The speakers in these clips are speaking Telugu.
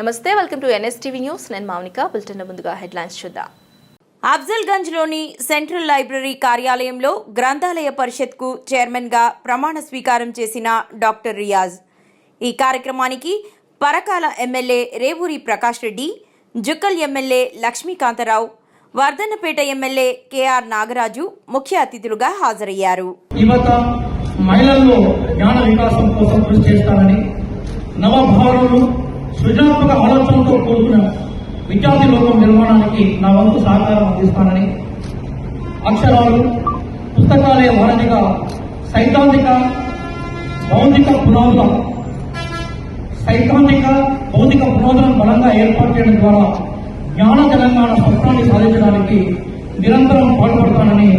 నమస్తే వెల్కమ్ టు ఎన్ఎస్టీవీ న్యూస్. నేను మౌనిక బులెటిన్ ముందుగా హెడ్లైన్స్ చూద్దాం. అఫ్జల్గంజ్లోని సెంట్రల్ లైబ్రరీ కార్యాలయంలో గ్రంథాలయ పరిషత్కు చైర్మన్గా ప్రమాణ స్వీకారం చేసిన డాక్టర్ రియాజ్. ఈ కార్యక్రమానికి Parakala MLA Revuri Prakash Reddy Jukkal MLA Lakshmikantharao Wardhannapet MLA KR Nagaraju ముఖ్య అతిథులుగా హాజరయ్యారు. యువత మహిళల్లో జ్ఞాన వికాసం కోసం కృషి సృజనాత్మక ఆలోచనతో కూడుకున్న విద్యార్థి లోకం నిర్మాణానికి నా వంతు సహకారం అందిస్తానని అక్షరాలు పుస్తకాలే వారధిగా సైద్ధాంతిక భౌతిక పునాదుల సైద్ధాంతిక భౌతిక పునాదులను బలంగా ఏర్పాటు చేయడం ద్వారా జ్ఞాన తెలంగాణ స్వప్నాన్ని సాధించడానికి నిరంతరం పాల్పడతానని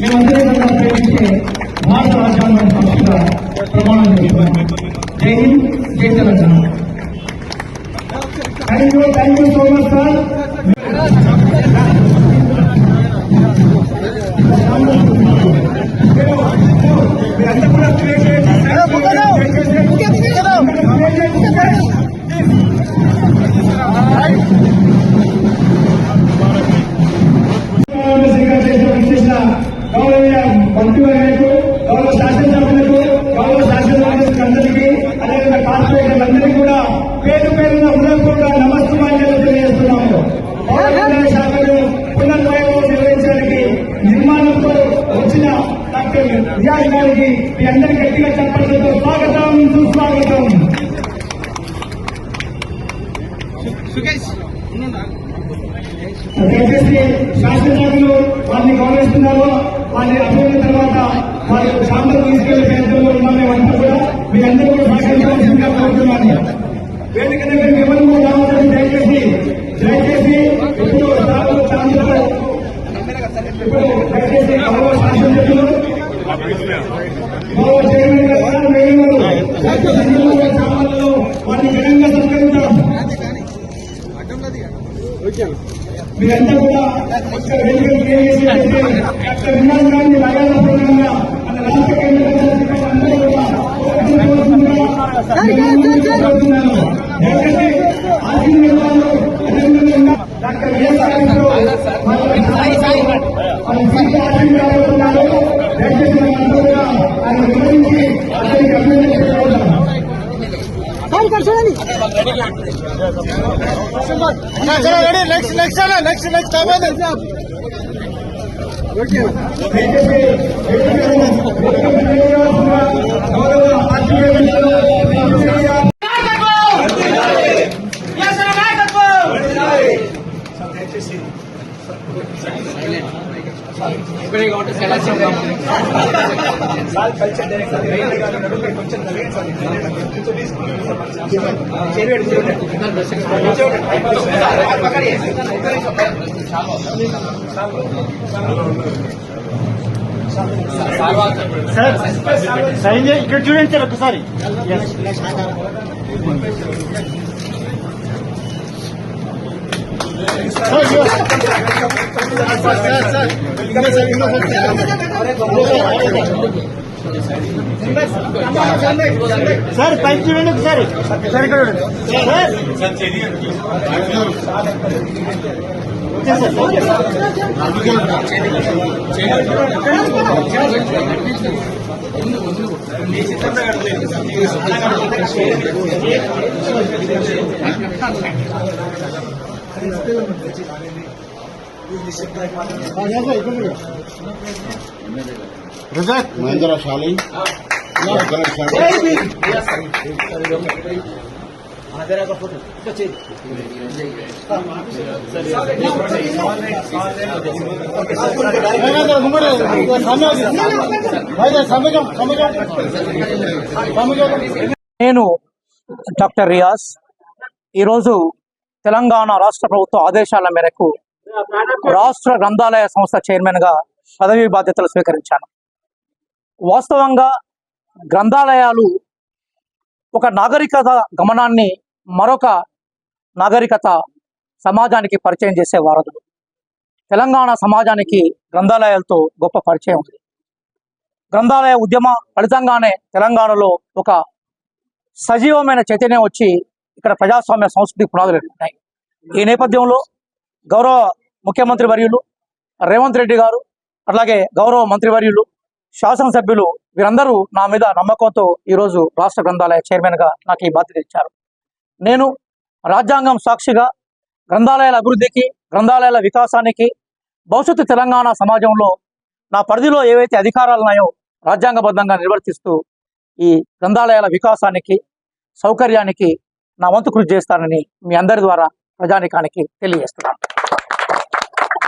మేమందరం కూడా ప్రేమించే భారత రాజ్యాంగం సాక్షిగా ప్రమాణం చేస్తున్నాం జై హింద్ జై Telangana thank you thank you so much sir కార్పొరేటర్లందరికీ కూడా పేరు పేరున హృదయపూర్వక నమస్కారాలు తెలియజేస్తున్నాము. శాఖను పునర్వైభవం నిర్వహించడానికి నిర్మాణంతో వచ్చిన డాక్టర్ రియాజ్ గారికి మీ అందరి గట్టిగా చెప్పడంతో స్వాగతం సుస్వాగతం. దయచేసి శాసనసభ్యులు వారిని గౌరవిస్తున్నారు వారిని అభివృద్ధి తర్వాత వారి శాంతం తీసుకెళ్ళే ప్రయత్నంలో ఉన్నాం మేమంతా కూడా. మీరందరూ కూడా సహకరించవలసిందిగా కోరుతున్నాను వేదిక దగ్గర ఎవరు కూడా రావాలని దయచేసి దయచేసి ఇప్పుడు సాగు శాంతితో ఇప్పుడు దయచేసి గౌరవ శాసనసభ్యులు గౌరవ చైర్మన్ గారు సార్ వేయగలరు శాసనసభ్యులు సామాన్లలో వారిని ఘనంగా సత్కరించాం మీరంతా కూడా ఇక్కడ వెలుగులు తెలియజేసినట్లయితే డాక్టర్ వినాయక్ గాంధీ మీరంతా కూడా రాష్ట్ర కేంద్ర ప్రభుత్వం అందరూ కూడా కోరుతున్నాను. దయచేసి ఆశీర్వాదాలు అభినందనలు డాక్టర్ వైఎస్ఆర్ గారు మన జీవిత ఆశీర్వాదాలు ఉన్నారు. దయచేసి మనందరూ కూడా ఆయన వివరించి అతనికి అభినందించుకోవాలి next next next next sign చేయి. ఇక్కడ చూడండి సార్ ఒకసారి సార్ పైకి చూడండి ఒకసారి. సార్ ఇక్కడ చూడండి. Sir sir. మహేంద్ర శాలి నేను డాక్టర్ రియాజ్. ఈరోజు తెలంగాణ రాష్ట్ర ప్రభుత్వ ఆదేశాల మేరకు రాష్ట్ర గ్రంథాలయ సంస్థ చైర్మన్గా పదవి బాధ్యతలు స్వీకరించాను. వాస్తవంగా గ్రంథాలయాలు ఒక నాగరికత గమనాన్ని మరొక నాగరికత సమాజానికి పరిచయం చేసే వారధులు. తెలంగాణ సమాజానికి గ్రంథాలయాలతో గొప్ప పరిచయం ఉంది. గ్రంథాలయ ఉద్యమ ఫలితంగానే తెలంగాణలో ఒక సజీవమైన చైతన్యం వచ్చి ఇక్కడ ప్రజాస్వామ్య సంస్కృతి పునాదులు ఉన్నాయి. ఈ నేపథ్యంలో గౌరవ ముఖ్యమంత్రి వర్యులు రేవంత్ రెడ్డి గారు అట్లాగే గౌరవ మంత్రివర్యులు శాసనసభ్యులు వీరందరూ నా మీద నమ్మకంతో ఈరోజు రాష్ట్ర గ్రంథాలయ చైర్మన్గా నాకు ఈ బాధ్యత ఇచ్చారు. నేను రాజ్యాంగం సాక్షిగా గ్రంథాలయాల అభివృద్ధికి గ్రంథాలయాల వికాసానికి భవిష్యత్తు తెలంగాణ సమాజంలో నా పరిధిలో ఏవైతే అధికారాలు ఉన్నాయో రాజ్యాంగబద్ధంగా నిర్వర్తిస్తూ ఈ గ్రంథాలయాల వికాసానికి సౌకర్యానికి నా వంతు కృషి చేస్తానని మీ అందరి ద్వారా ప్రజానికానికి తెలియజేస్తున్నాను.